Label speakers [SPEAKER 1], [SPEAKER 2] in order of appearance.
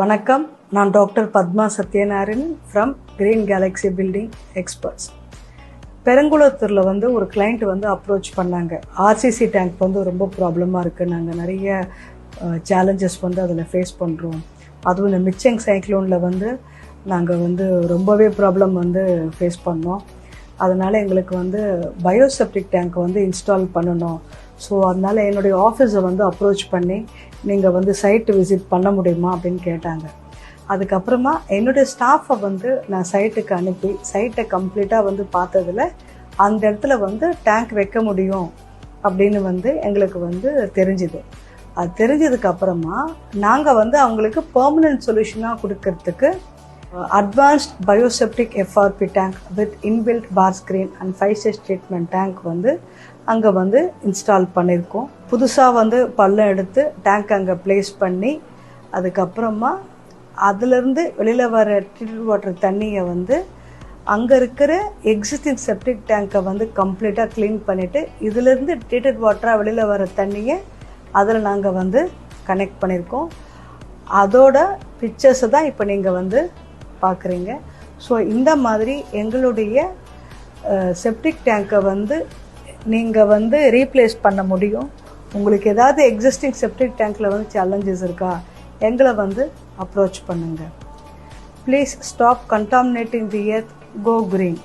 [SPEAKER 1] வணக்கம். நான் doctor Padma Sathyanarayanan from Green Galaxy building experts பெருங்குளத்தூரில் வந்து ஒரு கிளைண்ட் வந்து அப்ரோச் பண்ணாங்க. ஆர்சிசி டேங்க் வந்து ரொம்ப ப்ராப்ளமாக இருக்குது நாங்கள் நிறைய சேலஞ்சஸ் வந்து அதில் ஃபேஸ் பண்ணுறோம் அதுவும் இந்த மிச்சங் சைக்ளோனில் வந்து நாங்கள் வந்து ரொம்பவே ப்ராப்ளம் வந்து ஃபேஸ் பண்ணோம். அதனால் எங்களுக்கு வந்து பயோசெப்டிக் டேங்க் வந்து இன்ஸ்டால் பண்ணணும். ஸோ அதனால் என்னுடைய ஆஃபீஸை வந்து அப்ரோச் பண்ணி நீங்கள் வந்து சைட்டு விசிட் பண்ண முடியுமா அப்படின்னு கேட்டாங்க. அதுக்கப்புறமா என்னுடைய ஸ்டாஃபை வந்து நான் சைட்டுக்கு அனுப்பி சைட்டை கம்ப்ளீட்டாக வந்து பார்த்ததில் அந்த இடத்துல வந்து டேங்க் வைக்க முடியும் அப்படின்னு வந்து எங்களுக்கு வந்து தெரிஞ்சுது. அது தெரிஞ்சதுக்கு அப்புறமா நாங்கள் வந்து அவங்களுக்கு பெர்மனன்ட் சொல்யூஷனாக கொடுக்கறதுக்கு advanced bioseptic FRP tank with inbuilt bar screen and five stage treatment tank வந்து அங்கே வந்து இன்ஸ்டால் பண்ணியிருக்கோம் புதுசாக வந்து பள்ளம் எடுத்து டேங்க் அங்கே ப்ளேஸ் பண்ணி அதுக்கப்புறமா அதுலேருந்து வெளியில் வர ட்ரீட் வாட்டர் தண்ணியை வந்து அங்கே இருக்கிற எக்ஸிஸ்டிங் செப்டிக் டேங்கை வந்து கம்ப்ளீட்டாக க்ளீன் பண்ணிவிட்டு இதுலேருந்து ட்ரீட்டட் வாட்டராக வெளியில் வர தண்ணியை அதில் நாங்கள் வந்து கனெக்ட் பண்ணியிருக்கோம் அதோட பிக்சர்ஸை தான் இப்போ நீங்கள் வந்து பார்க்குறீங்க. ஸோ இந்த மாதிரி எங்களுடைய செப்டிக் டேங்கை வந்து நீங்கள் வந்து ரீப்ளேஸ் பண்ண முடியும். உங்களுக்கு ஏதாவது எக்ஸிஸ்டிங் செப்டிக் டேங்க்கில் வந்து சேலஞ்சஸ் இருக்கா? எங்களை வந்து அப்ரோச் பண்ணுங்கள் please stop contaminating the earth go green